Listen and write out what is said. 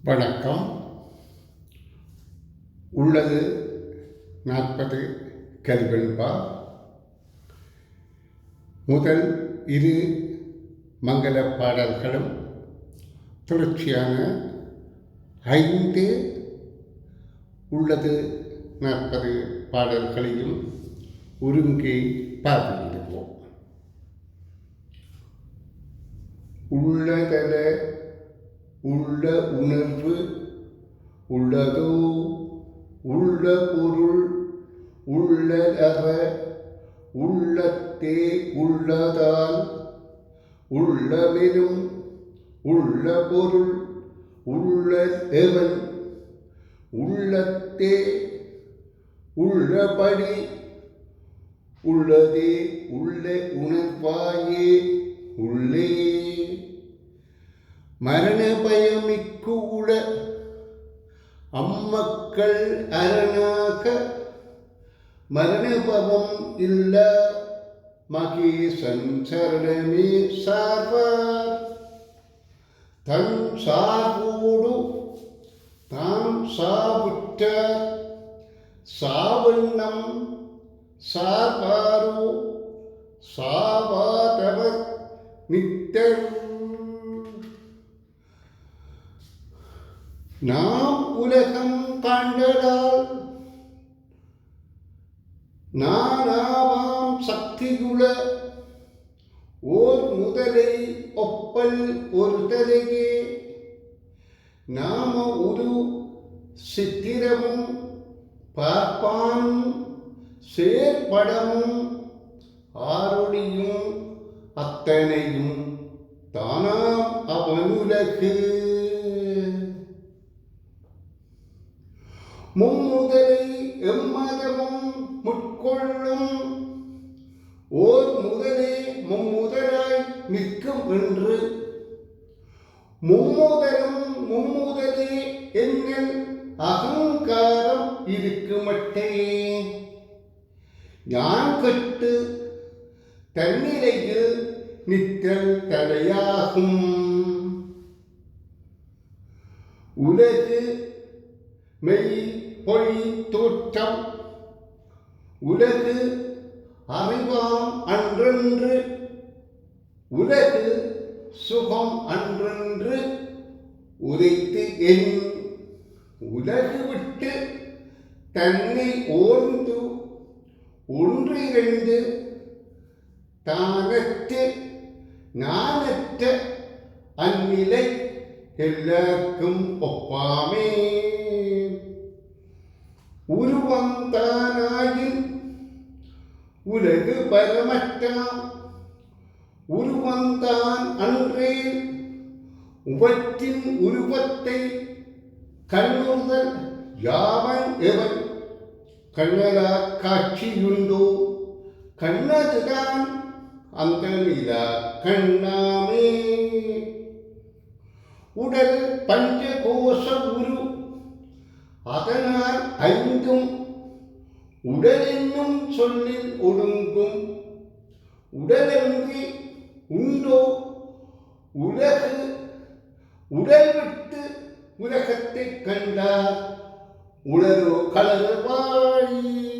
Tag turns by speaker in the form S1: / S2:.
S1: வணக்கம். உள்ளது நாற்பது கருவெண்பா முதல் இரு மங்கள பாடல்களும் தொடர்ச்சியான ஐந்து உள்ளது நாற்பது பாடல்களையும் உருங்கி பார்வையிடுவோம் உள்ளதல உள்ள உணர்வு உள்ளதோ? உள்ள பொருள் உள்ளதற உள்ளத்தே உள்ளதால் உள்ளமெனும் உள்ள பொருள் உள்ள எவன் உள்ளத்தே உள்ளபடி உள்ளதே உள்ள உணர்வாயே உள்ளே. மரண பயமிக்கூட அம்மக்கள் அரணாக. மரணபவம் இல்ல மகேசன் சரணமே சார்வார். தன் சார்போடு தாம் சாவுற்ற சாவண்ணம் சார்பாரோ சாவாதவர் நித்தர் நாம் உலகம் காண்டதால் நானாவாம் சக்தியுள ஓர் முதலை ஒப்பல் ஒருதலையே நாம ஒரு சித்திரமும் பார்ப்பானும் செயற்படமும் ஆரொடியும் அத்தனையும் தானாம் அவனுலகு. மும்முதலை எம்மதமும் முட்கொள்ளும். ஓர் முதலே மும்முதலாய் நிற்கும் என்று. மும்முதலும் மும்முதலே என்னில் அகங்காரம் இருக்குமட்டே. யான் கட்டு தன்னிலையில் நிற்றல் தலையாகும் உலகு மெய் பொய் தோற்றம் உலகு அறிவாம் அன்றென்று உலகு சுகம் அன்றென்று உதைத்து என் உலகு விட்டு தன்னை ஓர்ந்து ஒன்றிரண்டு தானற்று நானற்ற அந்நிலை எல்லாருக்கும் ஒப்பாமே. உருவம் உருவந்தானாயின் உலகு பரமற்றாம் உருவந்தான் அன்றே உவற்றின் உருவத்தை கண்ணுதல் யாவன் எவன்? கண்ணரா காட்சியுண்டோ? கண்ணதுதான் அந்த நிலா கண்ணாமே. உடல் பஞ்சகோஷ உரு அதனால் ஐந்தும் உடலென்னும் சொல்லில் ஒடுங்கும். உடலென்றி உண்டோ? உலகு உடல் விட்டு உலகத்தை கண்டார். உடலோ கலர் வாழி